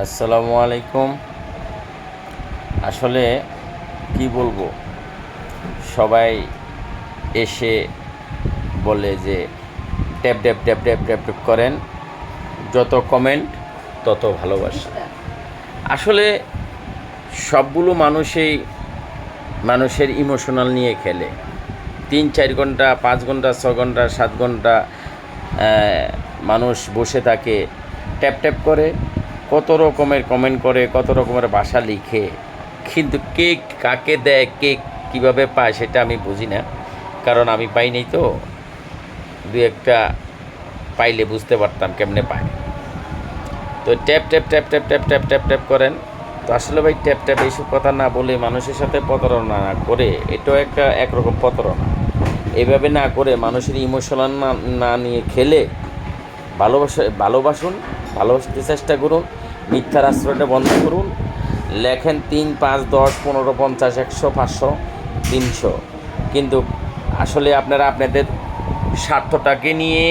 আসসালামু আলাইকুম। আসলে কি বলব? সবাই এসে বলে যে tap tap tap tap tap tap করেন। যত কমেন্ট তত ভালোবাসা। আসলে সবগুলো মানুষই মানুষের ইমোশনাল নিয়ে খেলে। তিন, চার ঘণ্টা, পাঁচ ঘণ্টা, ছ ঘণ্টা, সাত ঘণ্টা মানুষ বসে থাকে, ট্যাপ ট্যাপ করে। কত রকমের কমেন্ট করে, কত রকমের ভাষা লিখে, কিন্তু কে কাকে দেয়, কে কীভাবে পায় সেটা আমি বুঝি না। কারণ আমি পাইনি তো, দু একটা পাইলে বুঝতে পারতাম কেমনে পায়। তো tap tap tap tap tap tap tap tap করেন। তো আসলে ভাই, ট্যাপ ট্যাপ এইসব কথা না বলে মানুষের সাথে প্রতারণা না করে, এটাও একটা একরকম প্রতারণা। এভাবে না করে মানুষের ইমোশনাল না না নিয়ে খেলে ভালোবাসা, ভালোবাসুন, ভালোবাসতে চেষ্টা করুন মিথ্যার আশ্রয়টা বন্ধ করুন। লেখেন তিন, পাঁচ, দশ, পনেরো, পঞ্চাশ, একশো, পাঁচশো, তিনশো। কিন্তু আসলে আপনারা আপনাদের স্বার্থটাকে নিয়ে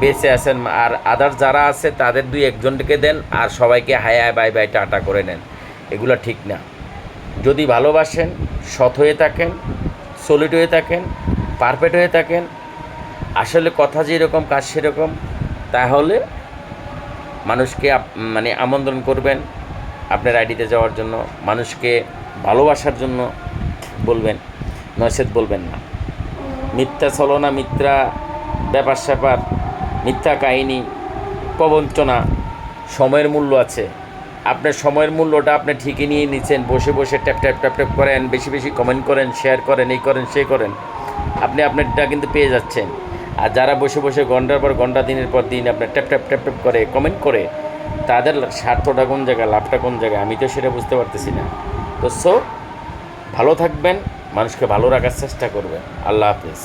বেঁচে আছেন আর আদার যারা আছে, তাদের দুই একজনকে দেন আর সবাইকে hi hi, bye bye, tata করে নেন। এগুলো ঠিক না। যদি ভালোবাসেন, সৎ হয়ে থাকেন সলিড হয়ে থাকেন পারফেক্ট হয়ে থাকেন, আসলে কথা যেরকম, কাজ সেরকম, তাহলে মানুষকে মানে আমন্ত্রণ করবেন আপনার আইডিতে যাওয়ার জন্য, মানুষকে ভালোবাসার জন্য বলবেন নসেদ বলবেন না। মিথ্যা ছলনা, মিথ্যা ব্যাপার স্যাপার, মিথ্যা কাহিনী, প্রবঞ্চনা, সময়ের মূল্য আছে। আপনার সময়ের মূল্যটা আপনি ঠিকই নিয়ে নিচ্ছেন, বসে বসে ট্যাপ ট্যাপ ট্যাপ ট্যাপ করেন, বেশি বেশি কমেন্ট করেন শেয়ার করেন, এই করেন, সে করেন। আপনি আপনারটা কিন্তু পেয়ে যাচ্ছেন। আর যারা বসে বসে ঘণ্টার পর ঘণ্টা, দিনের পর দিন আপনার ট্যাপ ট্যাপ ট্যাপ ট্যাপ করে কমেন্ট করে, তাদের স্বার্থটা কোন জায়গায়, লাভটা কোন জায়গায়, আমি তো সেটা বুঝতে পারতেছি না। তো সো ভালো থাকবেন, মানুষকে ভালো রাখার চেষ্টা করবেন। আল্লাহ হাফিজ।